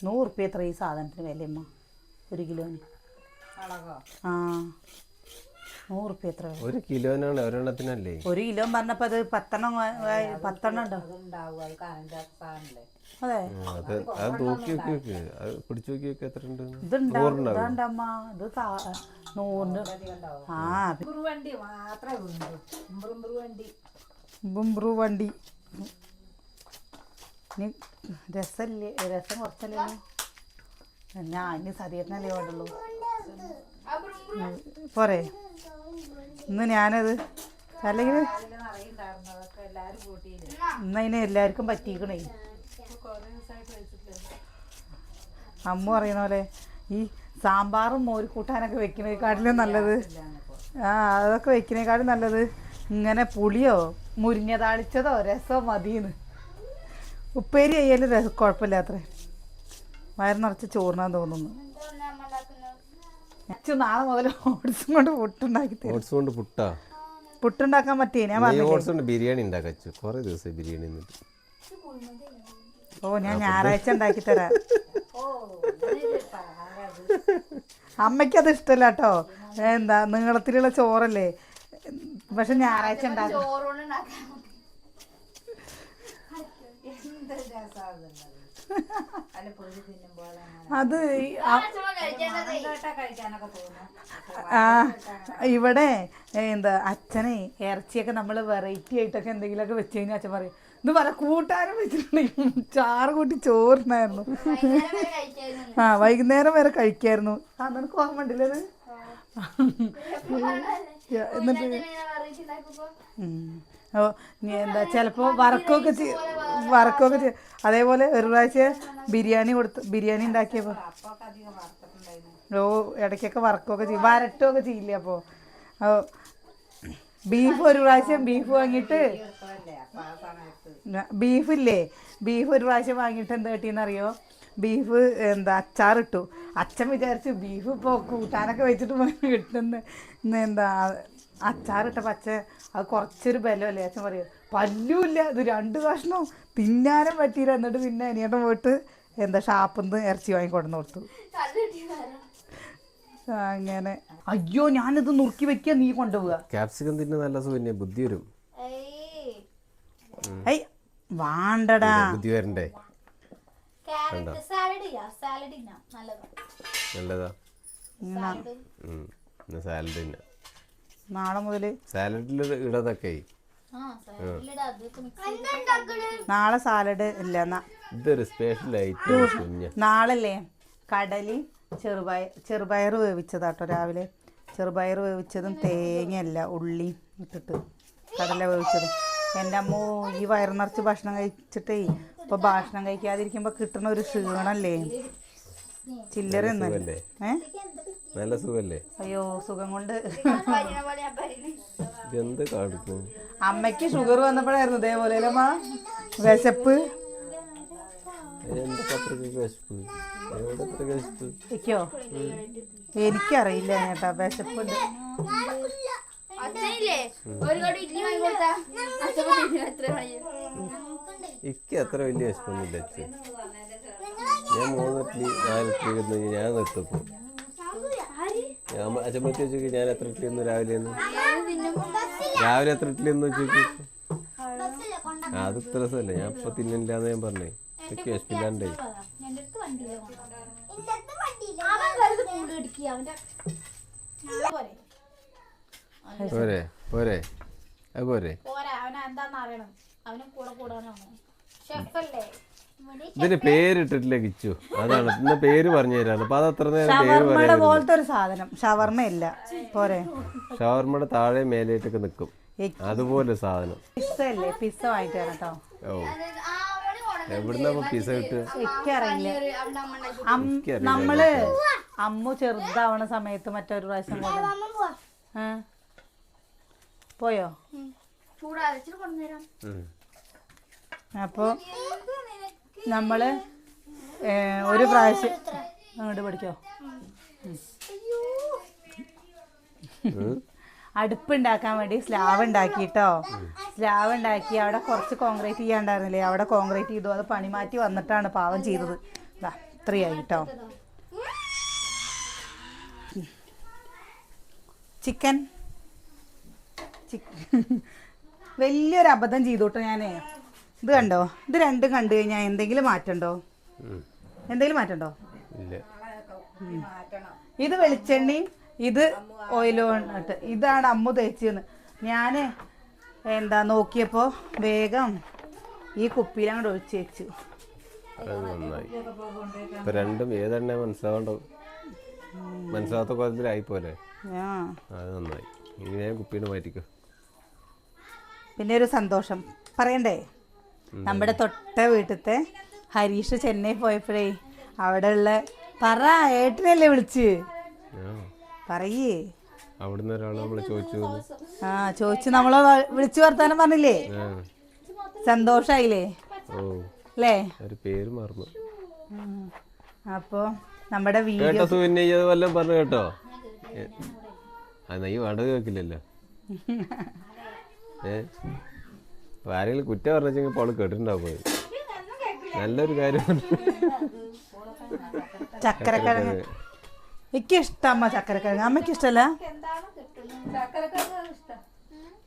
നൂറ് റുപ്യ എത്ര ഈ സാധനത്തിന് വിലയമ്മ? ഒരു കിലോന്. ആ. നൂറ് റുപ്യ എത്ര ഒരു കിലോനാണ് ഒരെണ്ണത്തിനല്ലേ? ഒരു കിലോ പറഞ്ഞപ്പോൾ അത് പത്തെണ്ണം പത്തെണ്ണം ഉണ്ടോ? അത് അതെ. ആ, അത് അത് തൂക്കി നോക്കി നോക്ക്. അത് പിടിച്ചു നോക്കി നോക്കി എത്ര ഉണ്ട്? ഇതുണ്ടാവും ഇതാണ്ടമ്മ. ഇത് താ- നൂറിന്. ആ ഉമ്പുറു വണ്ടി മാത്രമേ വണ്ടി ഇനി രസം കുറച്ചല്ലേ ഞാൻ ഇനി സതീറിനല്ലേ വേണ്ടുള്ളൂ. പോരെ. ഇന്ന് ഞാനത് അല്ലെങ്കിൽ ഇന്ന് അതിന് എല്ലാവർക്കും വെച്ചിട്ടില്ല അമ്മ പറയുന്ന പോലെ ഈ സാമ്പാറും മോരിക്കൂട്ടാനൊക്കെ വെക്കുന്നതിനെക്കാട്ടിലും നല്ലത്. ആ അതൊക്കെ വെക്കുന്നതിനെക്കാട്ടിലും നല്ലത്. ഇങ്ങനെ പുളിയോ മുരിങ്ങ താളിച്ചതോ രസമോ മതിയെന്ന്. ഉപ്പേരി അയ്യാലും രസം കുഴപ്പമില്ലാത്രേ വയറ് നിറച്ച് ചോറിനാൻ തോന്നുന്നു. അച്ഛൻ നാളെ മുതൽ ഓട്സും കൊണ്ട് പുട്ടുണ്ടാക്കി തരും. ഓട്സ് കൊണ്ട് പുട്ടാ? പുട്ടുണ്ടാക്കാൻ പറ്റിയേ? ഞാൻ നീ പറഞ്ഞു ഓട്സ് കൊണ്ട് ബിരിയാണി ഉണ്ടാക്കച്ചു കൊറേ ദിവസം ബിരിയാണി എന്നിട്ട് ഓ ഞാൻ ഞായറാഴ്ച ഉണ്ടാക്കി തരാം. അമ്മയ്ക്കത് ഇഷ്ടമല്ല കേട്ടോ എന്താ നീളത്തിലുള്ള ചോറല്ലേ? പക്ഷെ ഞായറാഴ്ച ഉണ്ടാക്കും രസമാകുന്നത് അല്ല പൊടി തിന്നുമ്പോൾ അത് ആ- ഇവിടെ എന്താ അച്ഛനെ ഇറച്ചിയൊക്കെ നമ്മൾ വെറൈറ്റി ആയിട്ടൊക്കെ എന്തെങ്കിലുമൊക്കെ വെച്ച് കഴിഞ്ഞാൽ അച്ഛൻ പറയും ഇത് പല കൂട്ടാനും വെച്ചിട്ടുണ്ടെങ്കിൽ ചാറ് കൂട്ടി ചോറിനായിരുന്നു. ആ വൈകുന്നേരം വരെ കഴിക്കായിരുന്നു. ആ നിനക്ക് ഓർമ്മ ഉണ്ടല്ലേ? എന്നിട്ട് എന്താ ചിലപ്പോൾ വറക്കൊക്കെ വറക്കൊക്കെ ചെയ്യും അതേപോലെ ഒരു പ്രാവശ്യം ബിരിയാണി കൊടുത്ത് ബിരിയാണി ഉണ്ടാക്കിയപ്പോൾ ഓ ഇടയ്ക്കൊക്കെ വറക്കൊക്കെ ചെയ്യും വരട്ടുമൊക്കെ ചെയ്യില്ലേ അപ്പോൾ ബീഫ് ഒരു പ്രാവശ്യം ബീഫ് വാങ്ങിയിട്ട് ബീഫില്ലേ ബീഫ് ഒരു പ്രാവശ്യം വാങ്ങിയിട്ട് എന്താ കിട്ടിയെന്നറിയോ? ബീഫ് എന്താ അച്ചാറിട്ടു. അച്ഛൻ വിചാരിച്ചു ബീഫ് ഇപ്പോൾ കൂട്ടാനൊക്കെ വെച്ചിട്ട് കിട്ടുന്നു എന്താ അച്ചാറിട്ടപ്പോൾ അച്ഛൻ അത് കുറച്ചൊരു ബലമല്ലേ? അച്ഛൻ പറയും പല്ലുമില്ല ഇത് രണ്ട് കഷ്ണം തിന്നാനും പറ്റിയില്ല. എന്നിട്ട് പിന്നെ അനിയേട്ടൻ പോയിട്ട് എന്താ ഷാപ്പിൽ നിന്ന് ഇറച്ചി വാങ്ങിക്കൊണ്ടു കൊടുത്തു. അങ്ങനെ. അയ്യോ ഞാനിത് നുറുക്കി വെക്കുക നീ കൊണ്ടുപോവുക. ക്യാപ്സിക്കം തിന്നെ നല്ല സുഖം ബുദ്ധി വരും. ഏയ് വാണ്ടടാ. ബുദ്ധി വരണ്ടേ? സാലഡ് സാലഡ് നല്ലതാ. സാലഡ്. സാലഡ് തിന്നാ. നാളെ മുതൽ സാലഡിൽ ഇടതൊക്കെ. നാളെ സാലഡ് ഇല്ല ഇതൊരു സ്പെഷ്യൽ ഐറ്റം നാളല്ലേ? കടലി ചെറുപയർ ചെറുപയർ വേവിച്ചതാട്ടോ രാവിലെ. ചെറുപയർ വേവിച്ചതും തേങ്ങയല്ല ഉള്ളി ഇട്ടിട്ട്. കടല വേവിച്ചതും. എന്റെ അമ്മ ഈ വയറു നിറച്ച് ഭക്ഷണം കഴിച്ചിട്ടേ ഇപ്പൊ ഭക്ഷണം കഴിക്കാതിരിക്കുമ്പോ കിട്ടണ ഒരു ക്ഷീണല്ലേ? ചില്ലറ ഒന്നല്ലേ സുഖല്ലേ? ഏ? നല്ല സുഖല്ലേ? അയ്യോ സുഖം കൊണ്ട്. ഇതെന്ത് കാണിക്കും? അമ്മയ്ക്ക് ഷുഗർ വന്നപ്പോഴായിരുന്നു ഇതേപോലെ അമ്മ? വിശപ്പ്. എന്താ എനിക്കറിയില്ല ചേട്ടാ വിശപ്പുണ്ട്. എനിക്ക് അത്ര വലിയ വിശപ്പൊന്നുമില്ല ഞാൻ മൂന്ന് ഇഡ്ഡലി നാല് ഇഡ്ഡലി എന്ന് കഴിഞ്ഞാൽ ഞാൻ നിർത്തപ്പോ. ഞാൻ വെച്ചു ഞാൻ എത്ര ഇഡ്ഡലി ഒന്ന് രാവിലെ ഒന്ന് രാവിലെ എത്ര ഇഡ്ഡലി ചോദിച്ചു അത് ഇത്ര രസമല്ലേ ഞാൻ ഇപ്പൊ തിന്നില്ലാന്ന് ഞാൻ പറഞ്ഞേ. എനിക്ക് വിശപ്പില്ലാണ്ടേ. എന്റെ അടുത്ത് വണ്ടിയില്ല അവൻ വെറുതെ കൂട് ഇടിക്കുക അവന്റെ പോരെ. പോരെ പോരെ. അത് പോരെ. പോരാ. അവനെ എന്താന്ന് അറിയണം. അവനും കൂടെ കൂടാനാണ്. ഷെഫല്ലേ? ഇതിന് പേരിട്ടിട്ടില്ല കിച്ചു. അതാണ്. ഇന്ന് പേര് പറഞ്ഞു തരാണ് അപ്പൊ അത് അത്ര നേരം പേര് ഷവർമ്മയുടെ പറയാൻ പോലത്തെ ഒരു സാധനം. ഷവർമ്മ ഇല്ല പോരെ. ഷവർമ്മയുടെ താഴെ മേലേട്ടൊക്കെ നിക്കും. അതുപോലെ സാധനം. പിസ്സ അല്ലേ പിസ്സ വാങ്ങിട്ട് വരാം കേട്ടോ ഓ. എവിടുന്ന പിസ കിട്ടുക? എനിക്കറിയില്ല. അം- എനിക്കറിയില്ല. നമ്മൾ അമ്മു ചെറുതാവണ സമയത്ത് മറ്റൊരു പ്രാവശ്യം കൊണ്ട് അമ്മ പോവാ ഏ? പോയോ ചൂടാ ഇച്ചിരി കൊണ്ടുവരാം ഉം. ഏ, ഒരു പ്രാവശ്യം. അങ്ങോട്ട് പഠിക്കോ. അടുപ്പുണ്ടാക്കാൻ വേണ്ടി സ്ലാവ് ഉണ്ടാക്കിട്ടോ സ്ലാവ് ഉണ്ടാക്കി അവിടെ കുറച്ച് കോൺക്രീറ്റ് ചെയ്യാണ്ടായിരുന്നില്ലേ? അവിടെ കോൺക്രീറ്റ് ചെയ്തു. അത് പണി മാറ്റി വന്നിട്ടാണ് പാവം ചെയ്തത്. കേട്ടോ ചിക്കൻ. ചിക്കൻ വലിയൊരു അബദ്ധം ചെയ്തു കേട്ടോ ഞാനേ. ഇത് കണ്ടോ? ഇത് രണ്ടും കണ്ടു കഴിഞ്ഞാൽ എന്തെങ്കിലും മാറ്റണ്ടോ? എന്തെങ്കിലും മാറ്റണ്ടോ? ഇത് വെളിച്ചെണ്ണയും ഇത് ഓയിലോ ഇതാണ് അമ്മു തേച്ചെന്ന്. ഞാൻ എന്താ നോക്കിയപ്പോൾ വേഗം ഈ കുപ്പിയിൽ അങ്ങോട്ട് ഒഴിച്ചു വെച്ചു. നന്നായി. രണ്ടും ഏതെണ്ണ മനസ്സിലാവണ്ടോ മനസ്സിലാത്ത കോലത്തിലായി പോലെ അത് നന്നായി. ഇനി കുപ്പീന്ന് മാറ്റിക്കോ. പിന്നെ ഒരു സന്തോഷം. പറയണ്ടേ? നമ്മുടെ തൊട്ട വീട്ടിലത്തെ ഹരീഷ് ചെന്നൈ പോയപ്പോഴേ അവിടെ ഉള്ള പറ ഏട്ടനല്ലേ വിളിച്ച്? പറയേ. അവിടുന്ന് ഒരാൾ നമ്മളെ ചോദിച്ചു. ആ ചോദിച്ചു നമ്മളെ വിളിച്ചു വർത്താനം പറഞ്ഞില്ലേ? സന്തോഷായില്ലേ? അല്ലേ? പേര് മറന്നു. അപ്പോൾ നമ്മുടെ വീഡിയോ വല്ലതും പറഞ്ഞു കേട്ടോ? നീ വേണ്ടത് കേൾക്കില്ലല്ലോ. ഏ? അപ്പൊ ആരെങ്കിലും കുറ്റം പറഞ്ഞെങ്കിൽ ഇപ്പോൾ കേട്ടിട്ടുണ്ടാവും നല്ലൊരു കാര്യം ചക്കരക്കിഴങ്ങ്. എനിക്ക് ഇഷ്ടമ്മ ചക്കരക്കിഴങ്ങ്. അമ്മയ്ക്ക് ഇഷ്ടമല്ല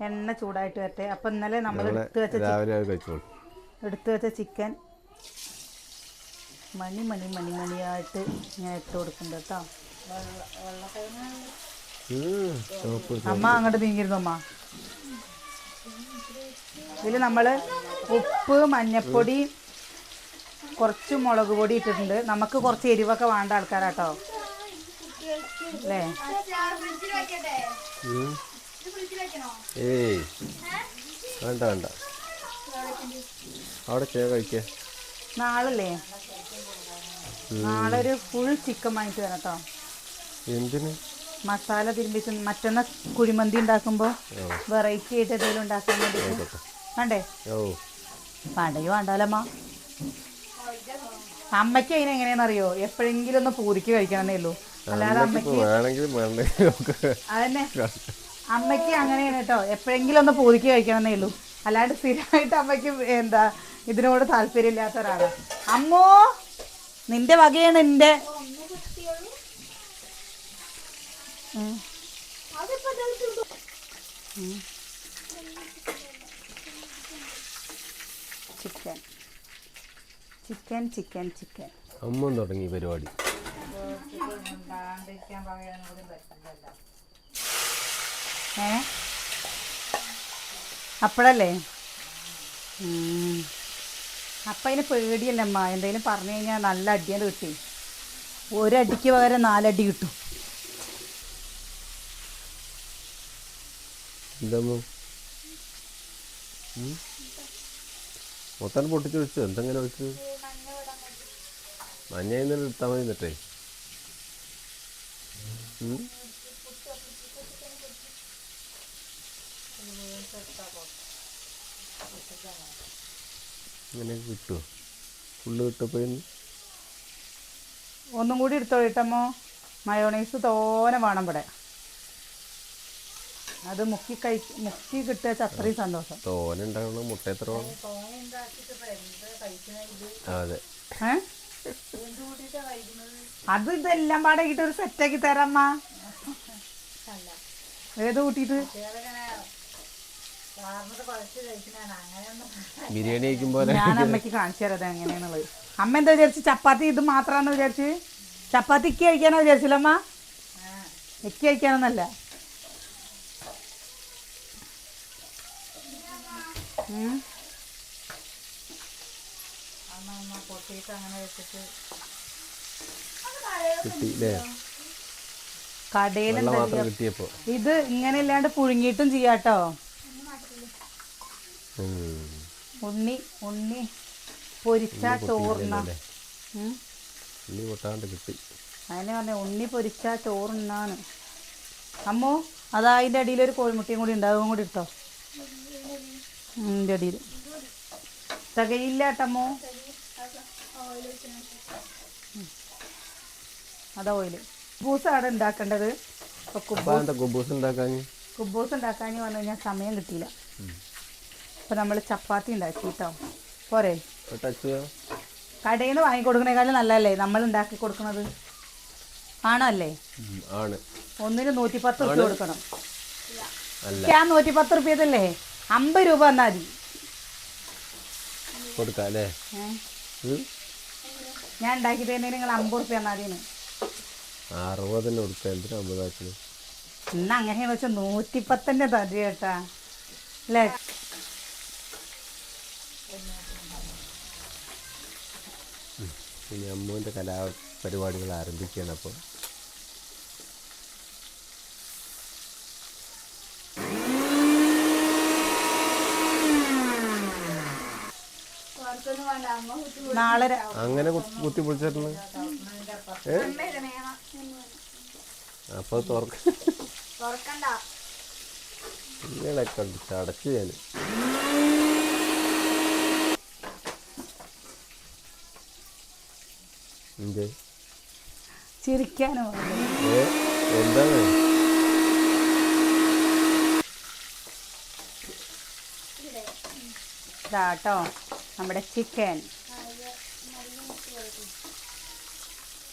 എണ്ണ ചൂടായിട്ട് വരട്ടെ. അപ്പൊ ഇന്നലെ നമ്മൾ എടുത്തു വെച്ച എടുത്തു വെച്ച ചിക്കൻ മണി മണി മണി മണിയായിട്ട് ഞാൻ ഇട്ട് കൊടുക്കുന്നുണ്ട് കേട്ടോ. അമ്മ അങ്ങോട്ട് നീങ്ങിരുന്നു അമ്മ? ഇതിൽ നമ്മൾ ഉപ്പ് മഞ്ഞപ്പൊടി കുറച്ച് മുളക് പൊടി ഇട്ടിട്ടുണ്ട്. നമുക്ക് കുറച്ച് എരിവൊക്കെ വേണ്ട ആൾക്കാരാട്ടോ. അല്ലേ. ഏയ് വേണ്ട വേണ്ട. അവിടെ കഴിക്ക. നാളല്ലേ? നാളെ ഒരു ഫുൾ ചിക്കൻ വാങ്ങിച്ചു തരാം കേട്ടോ എന്തിന്? മസാല തിരുമ്പിച്ച് മറ്റൊന്ന് കുഴിമന്തി ഉണ്ടാക്കുമ്പോൾ വെറൈറ്റി ആയിട്ട് എന്തെങ്കിലും ഉണ്ടാക്കാൻ വേണ്ടി? വേണ്ടേ വേണ്ടെങ്കിൽ വേണ്ടാലമ്മ അമ്മയ്ക്ക് അതിന് എങ്ങനെയാണെന്നറിയോ? എപ്പോഴെങ്കിലും ഒന്ന് പൂരിക്ക് കഴിക്കണമെന്നേ ഉള്ളൂ. അല്ലാതെ അമ്മയ്ക്ക് അതന്നെ. അമ്മയ്ക്ക് അങ്ങനെയാണ് കേട്ടോ. എപ്പോഴെങ്കിലും ഒന്ന് പൂരിക്ക് കഴിക്കണമെന്നേ ഉള്ളൂ. അല്ലാണ്ട് സ്ഥിരമായിട്ട് അമ്മയ്ക്ക് എന്താ ഇതിനോട് താല്പര്യമില്ലാത്ത ഒരാളാണ് അമ്മോ നിന്റെ വകയാണ് എന്റെ ചിക്കൻ. Chicken chicken chicken. അമ്മ തുടങ്ങി പരിപാടി. ഏ? അപ്പോഴല്ലേ. അപ്പം അതിന് പേടിയല്ലമ്മ എന്തെങ്കിലും പറഞ്ഞു കഴിഞ്ഞാൽ നല്ല അടിയാണ് കിട്ടി. ഒരടിക്ക് പകരം നാലടി കിട്ടും. എന്താമ്മ മൊത്തം പൊട്ടിച്ച് വെച്ചു. എന്തെങ്ങനെ വെച്ചു? മഞ്ഞ ഇന്നലെ എടുത്താൽ മതി എന്നിട്ടേ? ഇങ്ങനെ കിട്ടുമോ ഫുള്ള് കിട്ടപ്പോൾ ഒന്നും കൂടി എടുത്തോളിട്ടമ്മോ മയോണൈസ് തോനെ വേണം ഇവിടെ. അത് മുക്കി കഴി മുക്കി കിട്ടിയാൽ അത്രയും സന്തോഷം. തോന ഉണ്ടാകണം മുട്ട എത്ര അതെ അത്. ഇതെല്ലാം പാടെ ഒരു സെറ്റാക്കി തരാമ്മ. ഏത് കൂട്ടിട്ട് ബിരിയാണി ഞാൻ അമ്മയ്ക്ക് കാണിച്ചു തരാം എങ്ങനെയാണുള്ളത് എങ്ങനെയാന്നുള്ളത്. അമ്മ എന്താ വിചാരിച്ച്? ചപ്പാത്തി ഇത് മാത്രമാണെന്ന് വിചാരിച്ച്? ചപ്പാത്തി ഇക്ക് കഴിക്കാനോ വിചാരിച്ചില്ല അമ്മ ഇക്ക് കഴിക്കാനൊന്നല്ല ഉം. അമ്മ അമ്മ പൊട്ടിയിട്ട് അങ്ങനെ വെച്ചിട്ട് കിട്ടി അല്ലേ കടയിൽ ഇത് ഇങ്ങനെ ഇല്ലാണ്ട് പുഴുങ്ങിയിട്ടും ചെയ്യാട്ടോ. ഉണ്ണി ഉണ്ണി പൊരിച്ച ചോറുണ്ണ ഉണ്ണി. പൊട്ടാണ്ട് കിട്ടി. അതിനെ പറഞ്ഞ ഉണ്ണി പൊരിച്ച ചോറുണ്ണാണ് അമ്മോ അതാ അതിന്റെ അടിയിൽ ഒരു കോഴിമുട്ടയും കൂടി ഉണ്ടാവും കൂടി ഇട്ടോ. ഇതിന്റെ അടിയിൽ. തികയില്ല കേട്ടമ്മോ ഉം. അതാ ഓയിൽ. കുബൂസാണ് ഉണ്ടാക്കേണ്ടത്? കുബൂസ് ഉണ്ടാക്കാൻ കുബൂസ് ഉണ്ടാക്കാൻ പറഞ്ഞു കഴിഞ്ഞാൽ സമയം കിട്ടിയില്ല. അപ്പോൾ നമ്മൾ ചപ്പാത്തി ഉണ്ടാക്കി കേട്ടോ പോരെ. കടയിൽ നിന്ന് വാങ്ങിക്കൊടുക്കണേക്കാളും നല്ലതല്ലേ നമ്മൾ ഉണ്ടാക്കി കൊടുക്കുന്നത്? ആണല്ലേ? ആണ്. ഒന്നിന് നൂറ്റി പത്ത് റുപ്യ കൊടുക്കണം. ഞാൻ നൂറ്റി പത്ത് റുപ്യതല്ലേ? അമ്പത് രൂപ തന്നാൽ മതി. കൊടുക്കാം അല്ലേ ഏ? ഉം? ഞാൻ ഉണ്ടാക്കി തരുന്നതിന് നിങ്ങൾ അമ്പത് റുപ്യ തന്നാൽ മതി അറുപതിന് കൊടുക്കാം. എന്തിനാ അമ്പതാക്കണ് ഇന്ന് അങ്ങനെ വെച്ചാൽ നൂറ്റിപ്പത്തന്നെ തരി കേട്ടാ. അല്ലേ? ഇനി അമ്മുവിന്റെ കലാപരിപാടികൾ ആരംഭിക്കുകയാണ് അപ്പോൾ പുറത്തൊന്നും വേണ്ട അമ്മ കുത്തി നാളെ അങ്ങനെ കുത്തി പൊളിച്ചിട്ടുണ്ട് ഏ? അപ്പോൾ തുറക്ക ഇങ്ങനെ കണ്ടു ചടച്ച് ഞാൻ ചിരിക്കാനോ? എന്താണ്? ഇതാട്ടോ. നമ്മുടെ ചിക്കൻ.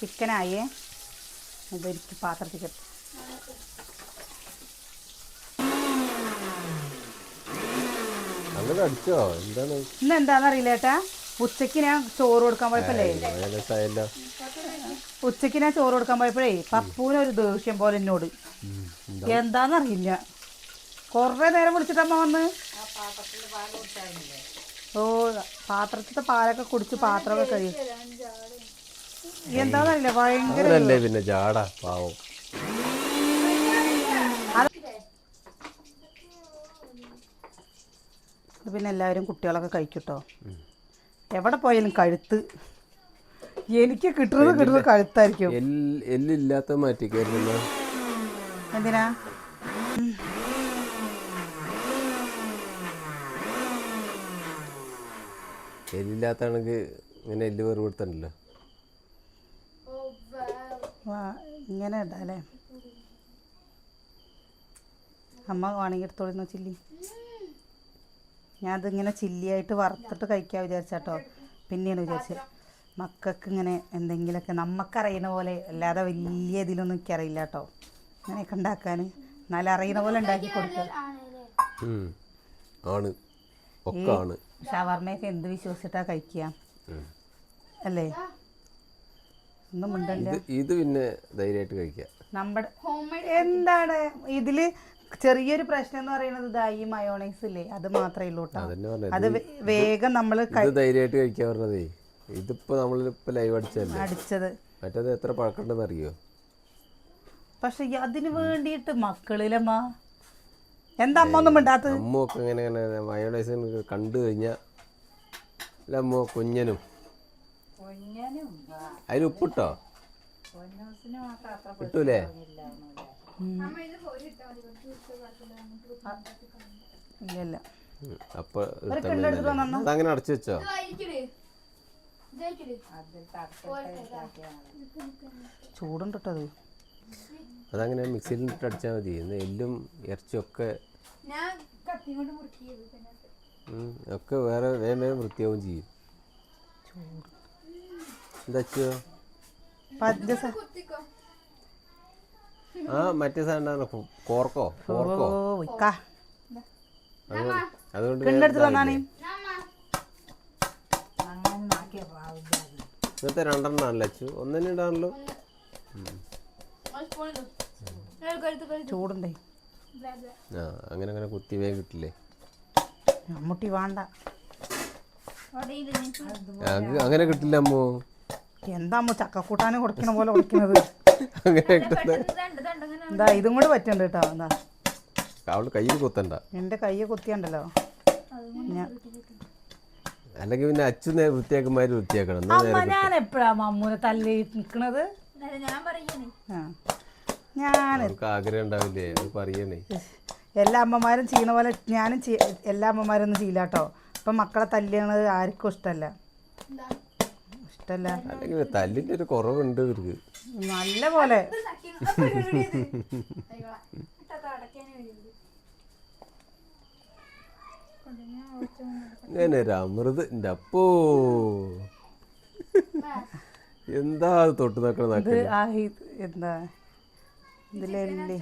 ചിക്കനായേ. ഇതൊരിക്കൽ പാത്രത്തിൽ കിട്ടും അങ്ങനെ അടിച്ചോ എന്താണ്? ഇന്ന് എന്താണെന്നറിയില്ല ചേട്ടാ ഉച്ചയ്ക്ക് ഞാൻ ചോറ് കൊടുക്കാൻ പോയപ്പോഴേ. ഉച്ചയ്ക്ക് ഉച്ചയ്ക്ക് ഞാൻ ചോറ് കൊടുക്കാൻ പോയപ്പോഴേ പപ്പൂനൊരു ദേഷ്യം പോലെ എന്നോട്. എന്താന്നറിയില്ല. കുറേ നേരം വിളിച്ചിട്ടമ്മ വന്ന്. ഓ പാത്രത്തിലത്തെ പാലൊക്കെ കുടിച്ച് പാത്രമൊക്കെ കഴിയും. എന്താന്നറിയില്ല ഭയങ്കര പിന്നെ ജാടാ പാവം. പിന്നെ എല്ലാവരും കുട്ടികളൊക്കെ കഴിക്കട്ടോ. എവിടെ പോയാലും കഴുത്ത്. എനിക്ക് കിട്ടുന്നത് കിട്ടുന്നത് കഴുത്തായിരിക്കും. എല്ല് എല്ലില്ലാത്ത മാറ്റിക്കായിരുന്നു എന്തിനാ? എല്ലില്ലാത്താണെങ്കിൽ ഇങ്ങനെ എല്ല് വേറെ കൊടുത്തണ്ടല്ലോ ഇങ്ങനെ ഇടാല്ലേ അമ്മ വേണമെങ്കിൽ എടുത്തോളിന്ന് ചില്ലി? ഞാൻ അതിങ്ങനെ ചില്ലിയായിട്ട് വറുത്തിട്ട് കഴിക്കാൻ വിചാരിച്ചാട്ടോ. പിന്നെയാണ് വിചാരിച്ചത്. മക്കൾക്ക് ഇങ്ങനെ എന്തെങ്കിലുമൊക്കെ നമുക്കറിയുന്ന പോലെ അല്ലാതെ വലിയ ഇതിലൊന്നും എനിക്കറിയില്ല കേട്ടോ അങ്ങനെയൊക്കെ ഉണ്ടാക്കാൻ എന്നാലും അറിയുന്ന പോലെ ഉണ്ടാക്കി കൊടുക്കുക. ആണ്. ഒക്കെ ആണ്. ഷവർമ്മയൊക്കെ എന്ത് വിശ്വസിച്ചിട്ടാ കഴിക്കുക? അല്ലേ? ഒന്നും ഇത് പിന്നെ ധൈര്യമായിട്ട് കഴിക്കാം നമ്മുടെ എന്താണ്? ഇതിൽ ചെറിയൊരു പ്രശ്നം എന്ന് പറയുന്നത് ഇതാ ഈ മയോണൈസ് ഇല്ലേ? അത് മാത്രമേ ഉള്ളൂ കേട്ടോ. അത് വേഗം നമ്മൾ ധൈര്യമായിട്ട് കഴിക്കാൻ പറഞ്ഞതേ. ഇതിപ്പോ നമ്മൾ ലൈവ് അടിച്ചല്ലേ അടിച്ചത്. മറ്റേത് എത്ര പഴക്കണ്ടെന്ന് അറിയോ? പക്ഷെ അതിന് വേണ്ടിയിട്ട് മക്കളിലമ്മ എന്താ അമ്മ ഒന്നും മിണ്ടാത്തത്? അമ്മ ഒക്കെ ഇങ്ങനെ ഇങ്ങനെ മയോണൈസ് കണ്ടു കഴിഞ്ഞാ അല്ല അമ്മ കുഞ്ഞനും. അതിന് ഉപ്പിട്ടോ? കിട്ടൂലേ? ഇല്ലല്ല. അപ്പൊ അങ്ങനെ അടച്ചു വെച്ചോ? ചൂടുണ്ടോ കേട്ടോ അത്? അതങ്ങനെ മിക്സിയിൽ ഇട്ട് അടിച്ചാൽ മതി. എല്ലും ഇറച്ചിയൊക്കെ ഞാൻ കത്തി കൊണ്ട് മുറുക്കിയത് പിന്നെ ഒക്കെ വേറെ വേഗം വേഗം വൃത്തിയാവും ചെയ്യും. എന്താ കുത്തിക്കോ. ആ മറ്റേ സാധനം കോർക്കോ? കോർക്കോ? ഓ ഇക്കാ. അതുകൊണ്ട് ഇന്നത്തെ രണ്ടെണ്ണാണല്ലോ അച്ചു. ഒന്നെ. ഇടാണല്ലോ സ്പൂണിലോ കഴുത്ത് കഴുത്ത്. ചൂടുണ്ടേ. ആ അങ്ങനെ അങ്ങനെ കുത്തി വേഗം കിട്ടില്ലേ? മമ്മൂട്ടി വേണ്ട. അങ്ങനെ കിട്ടില്ല അമ്മോ. എന്താ അമ്മ ചക്കക്കൂട്ടാനും കൊടുക്കണ പോലെ കൊടുക്കുന്നത് എന്താ ഇതും കൂടെ പറ്റുന്നുണ്ട് കേട്ടോ. എന്താ അവൾ കയ്യിൽ കുത്തണ്ട. എന്റെ കയ്യെ കുത്തിയണ്ടല്ലോ. ഞാൻ അല്ലെങ്കിൽ പിന്നെ അച്ഛൻ നേരെ വൃത്തിയാക്കുമാര് വൃത്തിയാക്കണം. ഞാൻ എപ്പോഴാ മമ്മൂനെ തല്ലി നിൽക്കണത് അല്ല, ഞാൻ പറയുന്നേ ആ. ഞാൻ അവർക്ക് ആഗ്രഹം ഉണ്ടാവില്ലേ അത് പറയണേ. എല്ലാ അമ്മമാരും ചെയ്യണ പോലെ ഞാനും എല്ലാ എല്ലാ അമ്മമാരൊന്നും ചെയ്യില്ല കേട്ടോ ഇപ്പം മക്കളെ തല്ലിയണത് ആർക്കും ഇഷ്ടമല്ല എന്താ? ഇഷ്ടമല്ല അല്ലെങ്കിൽ തല്ലിന്റെ ഒരു കുറവുണ്ട് ഇവർക്ക്. നല്ല പോലെ. അമൃത് എന്റെ അപ്പോ. എന്താ തൊട്ട് നോക്കണത് എന്താ? ഇതിലല്ലേ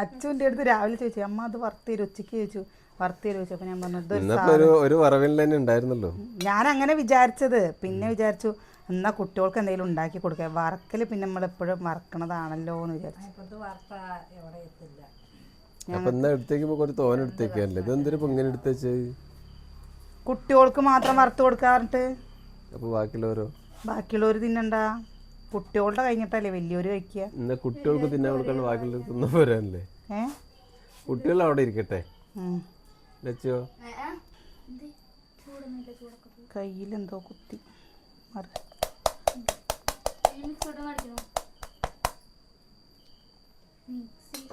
അച്ഛന്റെ അടുത്ത് രാവിലെ ചോദിച്ചു അമ്മ അത് വറുത്തരും ഉച്ചയ്ക്ക് ചോദിച്ചു വറുത്തരും ചോദിച്ചു. അപ്പൊ ഞാൻ പറഞ്ഞു "ഇതൊരു ഒരു വറവിൽ തന്നെ ഉണ്ടായിരുന്നല്ലോ. ഞാൻ അങ്ങനെ വിചാരിച്ചത് പിന്നെ വിചാരിച്ചു എന്നാ കുട്ടികൾക്ക് എന്തെങ്കിലും ഉണ്ടാക്കി കൊടുക്ക. വറക്കൽ പിന്നെ നമ്മൾ എപ്പോഴും വറക്കണതാണല്ലോ എന്ന് വിചാരിച്ചു. അപ്പൊ എന്നാ കുറച്ച് തോന എടുത്തേക്കല്ലേ? ഇങ്ങനെ കുട്ടികൾക്ക് മാത്രം വറുത്ത് കൊടുക്കാറുണ്ട് അപ്പൊ ബാക്കിയുള്ളവരോ? ബാക്കിയുള്ളവർ തിന്നണ്ട? കുട്ടികളുടെ കഴിഞ്ഞിട്ടല്ലേ വലിയവർ കഴിക്കുക? എന്നാ കുട്ടികൾക്ക് തിന്നാൻ കൊടുക്കാണ്ട് ബാക്കിയുള്ളവർ തിന്നാ പോരാനല്ലേ? ഏ? കുട്ടികൾ അവിടെ ഇരിക്കട്ടെ. ലച്ചോ കയ്യിലെന്തോ കുത്തി. മറി.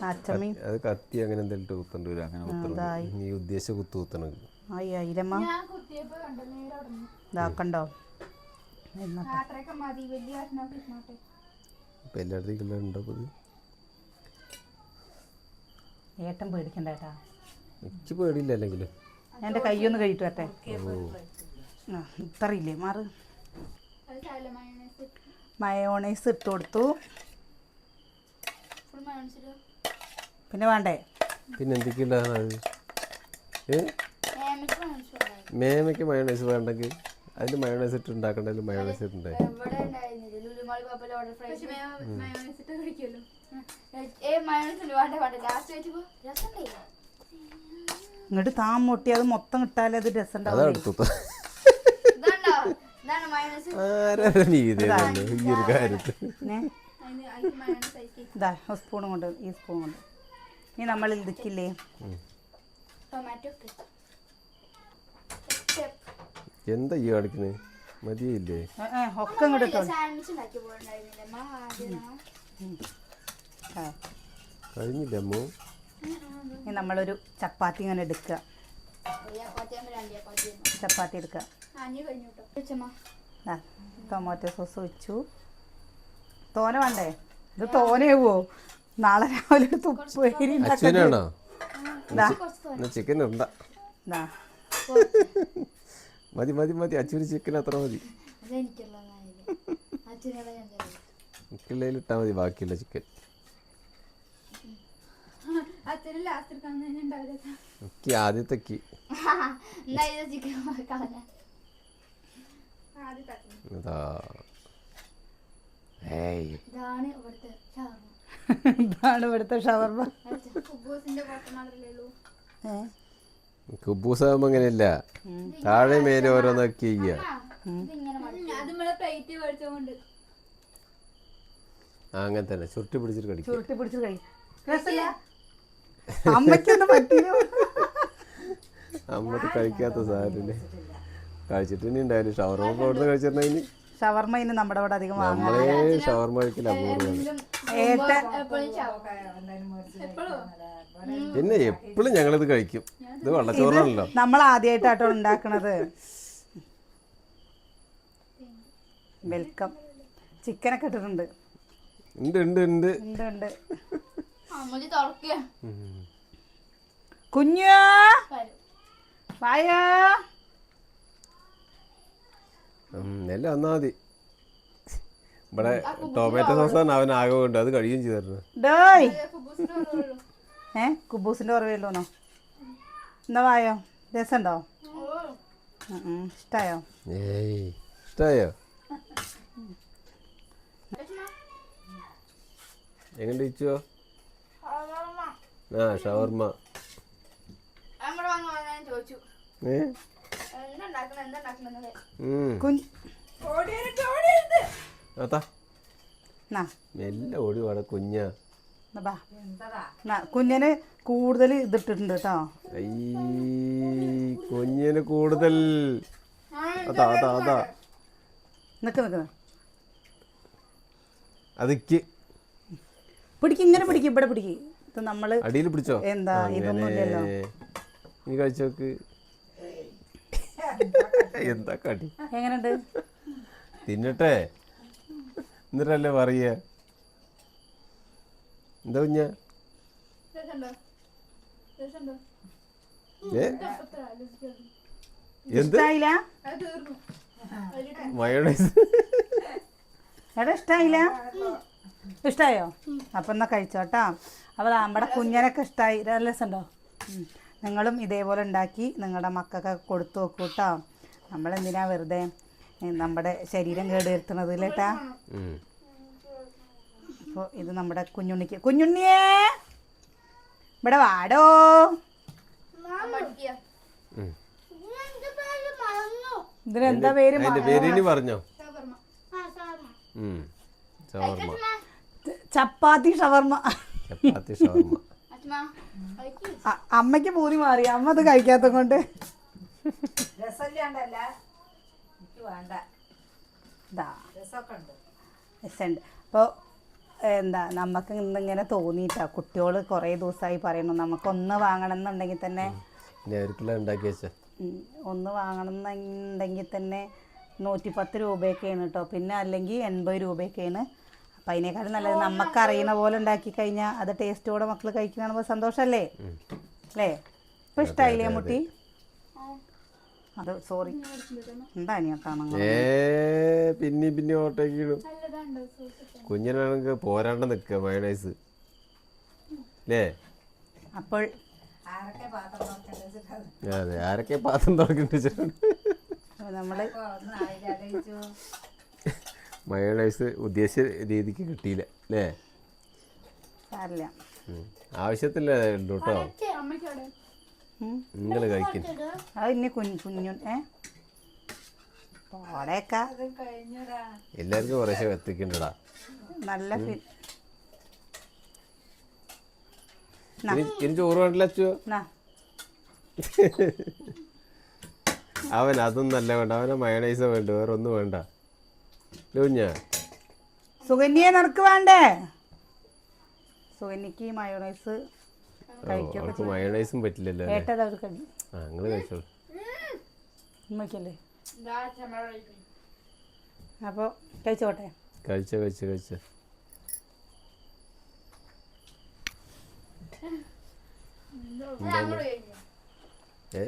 അച്ചമ്മയും അത് കത്തി അങ്ങനെ എന്തെങ്കിലും കുത്തണ്ട് വരും. അങ്ങനെ. കുത്തണം. നീ ഉദ്ദേശിച്ച കുത്തു കുത്തണം. അവിടെ നിന്ന് ഇതാക്കണ്ടോ? ഇപ്പൊ എല്ലായിടത്തേക്കും ഉണ്ടോ അപ്പൊ ഇത് ഏട്ടൻ പേടിക്കണ്ട ഏട്ടാ. എനിക്ക് പേടിയില്ല അല്ലെങ്കിലും. എന്റെ കൈയൊന്ന് കഴിയിട്ട് വരട്ടെ ആ ഇത്രയില്ലേ മാറ്. മയോണൈസ് മയോണൈസ് ഇട്ട് കൊടുത്തു. ഫുൾ മയോണൈസ് ഇടുക പിന്നെ വേണ്ടേ? പിന്നെ ഉണ്ടായിരുന്നു മേമയ്ക്ക് മയോണൈസ് വേണ്ടെങ്കിൽ? അതിൽ മയോണൈസ് ഇട്ട് ഉണ്ടാക്കണ്ടെങ്കിൽ മയോണൈസ് ഇട്ടുണ്ടായി. ഇങ്ങോട്ട് താൻ മുട്ടി അത് മൊത്തം ഇട്ടാലേ അത് രസം ഈ ഒരു കാര്യത്തിൽ. അതിന് അതിന് ഇതാ സ്പൂണും കൊണ്ട് ഈ സ്പൂൺ കൊണ്ട്. ഇനി നമ്മൾ ഇതിക്കില്ലേ ടൊമാറ്റോ എന്താ ഈ കാണിക്കുന്നത് മതിയില്ലേ ഒക്കെ. കഴിഞ്ഞില്ല അമ്മോ? ഇനി നമ്മളൊരു ചപ്പാത്തി ഇങ്ങനെ എടുക്കുക. ചപ്പാത്തി എടുക്കുക. ടൊമാറ്റോ സോസ് വെച്ചു. തോന വേണ്ടേ? ഇത് തോനയാവോ നാളെ രാവിലെ എടുത്ത് ഉപ്പേരി ചിക്കൻ ഉണ്ടാ. ദാ. മതി മതി മതി. അച്ചൂരി ചിക്കൻ അത്ര മതി. ഇട്ടാ മതി ബാക്കിയുള്ള ചിക്കൻ ആദ്യത്തെ ഇതാണ് ഇവിടുത്തെ ഷവർമ്മ ഇതാണ് കുബൂസാകുമ്പോ അങ്ങനെയല്ല താഴെ മേലെ ഓരോന്നൊക്കെ അങ്ങനെ തന്നെ ചുരുട്ടി പിടിച്ചിട്ട് കടിക്കും ചുരുട്ടി പിടിച്ച് കഴി രസമില്ല? അമ്മയ്ക്കൊന്നും പറ്റില്ല. അമ്മയ്ക്ക് കഴിക്കാത്ത സാധനം കഴിച്ചിട്ട് ഇനി ഉണ്ടായാലും ഷവർമ ഇവിടുന്ന് കഴിച്ചിട്ടുണ്ടെങ്കിൽ ഷവർമ ഇനി നമ്മുടെ അവിടെ അധികം നമ്മളെ ഷവർമ കഴിക്കില്ല അപൂർവമാണ് പിന്നെ എപ്പോഴും ഞങ്ങളിത് കഴിക്കും. ഇത് വെള്ളച്ചോറാണല്ലോ നമ്മൾ ആദ്യമായിട്ടാട്ടോ ഉണ്ടാക്കണത്. വെൽക്കം. ചിക്കനൊക്കെ ഇട്ടിട്ടുണ്ട്. ഉണ്ട് ഉണ്ട് ഉണ്ട്. ഉണ്ട്. കുഞ്ഞു? വായോ? എല്ലാം വന്നാ മതി. ഇവിടെ ടൊമാറ്റോ സോസാണ് അവൻ ആകെ കൊണ്ട്. അത് കഴിയുകയും കുറവുള്ളൂ ഏ? കുബൂസിന്റെ കുറവേല്ലോന്നോ എന്നാ വായോ? രസമുണ്ടോ. ഇഷ്ടായോ? ഇഷ്ടായോ? എങ്ങനെ ഇച്ചോ ആ ഷവർമ്മ. എന്താ എന്താ മെല്ലെ ഓടി വേണം കുഞ്ഞാ. കുഞ്ഞിന് കൂടുതൽ ഇതിട്ടിട്ടുണ്ട് കേട്ടോ. കുഞ്ഞിന് കൂടുതൽ. അതാ അതാ അതാ നിക്ക് നിക്ക്. അതിക്ക്. പിടിക്ക് ഇങ്ങനെ പിടിക്ക് ഇവിടെ പിടിക്ക്. ഇത് നമ്മൾ അടിയിൽ പിടിച്ചോ? എന്താ. ഇതൊന്നുമില്ലല്ലോ. നീ കഴിച്ചോക്ക് എന്താ കടി? എങ്ങനെയുണ്ട്? തിന്നട്ടെ? എന്നിട്ടല്ലേ പറയ എന്താ കുഞ്ഞ? എന്ത്? മയോണൈസ്. എടാ ഇഷ്ടായില്ല? ഇഷ്ടായോ? അപ്പം എന്നാ കഴിച്ചോട്ടാ. അപ്പോൾ നമ്മുടെ കുഞ്ഞനൊക്കെ ഇഷ്ടായി. നല്ല രസമുണ്ടോ ഉം. നിങ്ങളും ഇതേപോലെ ഉണ്ടാക്കി നിങ്ങളുടെ മക്കൾക്ക് കൊടുത്തു നോക്കൂ കേട്ടോ നമ്മളെന്തിനാ വെറുതെ നമ്മുടെ ശരീരം കേട് വരുത്തണത് ഇല്ലേട്ടാ. അപ്പോൾ ഇത് നമ്മുടെ കുഞ്ഞുണ്ണിക്ക്. കുഞ്ഞുണ്ണിയേ ഇവിടെ വാടോ. ഇതിനെന്താ പേര് പേര് പറഞ്ഞോ? ചപ്പാത്തി ഷവർമ്മ. ചപ്പാത്തി അമ്മയ്ക്ക് പൂതി മാറി. അമ്മ അത് കഴിക്കാത്ത കൊണ്ട്. രസമുണ്ട്. അപ്പോൾ എന്താ നമുക്ക് ഇന്നിങ്ങനെ തോന്നിയിട്ടാ. കുട്ടികൾ കുറേ ദിവസമായി പറയുന്നു നമുക്കൊന്ന് വാങ്ങണം എന്നുണ്ടെങ്കിൽ തന്നെ ഒന്ന് വാങ്ങണം എന്നുണ്ടെങ്കിൽ തന്നെ നൂറ്റിപ്പത്ത് രൂപയൊക്കെയാണ് കേട്ടോ പിന്നെ അല്ലെങ്കിൽ എൺപത് രൂപയൊക്കെയാണ്. അപ്പം അതിനേക്കാളും നല്ലത് നമുക്ക് അറിയണ പോലെ ഉണ്ടാക്കി കഴിഞ്ഞാൽ അത് ടേസ്റ്റോടെ മക്കൾ കഴിക്കുന്ന സന്തോഷമല്ലേ അല്ലേ? ഇപ്പം ഇഷ്ടമായില്ലേ മുട്ടി? അത് സോറി എന്താ അനിയത്താണ് ഏ പിന്നെ പിന്നെ ഓട്ടോക്ക് ഇടും കുഞ്ഞിനാണെങ്കിൽ പോരാണ്ട് നിൽക്കുക മയോണൈസ് അല്ലേ അപ്പോൾ അതെ ആരൊക്കെ പാത്രം തുറക്കിട്ട് നമ്മൾ മയോണൈസ് ഉദ്ദേശിച്ച രീതിക്ക് കിട്ടിയില്ല അല്ലേ. ആവശ്യത്തില്ല കേട്ടോ. നിങ്ങൾ കഴിക്കും. അത് ഇനി കുഞ്ഞു കുഞ്ഞു ഏ? പോടേക്കാ. എല്ലാവർക്കും കുറേശ്ശെ എത്തിക്കണ്ടടാ നല്ല ഇനി ചോറ് വേണ്ടല്ലോ അച്ചു? അവൻ അതൊന്നും അല്ല വേണ്ട. അവനെ മയണൈസ വേണ്ട വേറെ ഒന്നും വേണ്ട. ലൂഞ്ഞ. സുകന്യെ നിനക്ക് വേണ്ടേ? സുഗന്യക്ക് മയോണൈസ് മയണൈസും പറ്റില്ലല്ലോ ഏട്ടത് അവർ ആ നിങ്ങൾ കഴിച്ചോളൂ. ഉമ്മയ്ക്കല്ലേ? ഇതാ അച്ഛമ്മ കഴിക്കും. അപ്പോൾ കഴിച്ചോട്ടെ? കഴിച്ച കഴിച്ച കഴിച്ച. ഏ?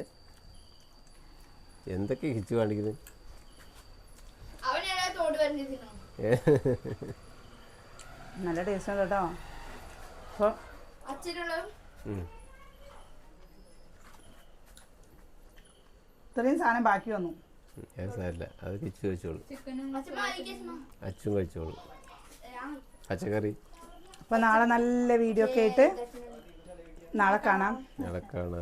എന്തൊക്കെ ഹിച്ചു കാണിക്കുന്നത് നല്ല ടേസ്റ്റ് ഉണ്ട് കേട്ടോ. അപ്പോൾ. ഇത്രയും സാധനം ബാക്കി വന്നു. ഏ സാരില്ല. അത് കിച്ചു കഴിച്ചോളൂ. അച്ചും കഴിച്ചോളൂ. പച്ചക്കറി. അപ്പൊ നാളെ നല്ല വീഡിയോ ഒക്കെ ആയിട്ട് നാളെ കാണാം. നടക്കാണ്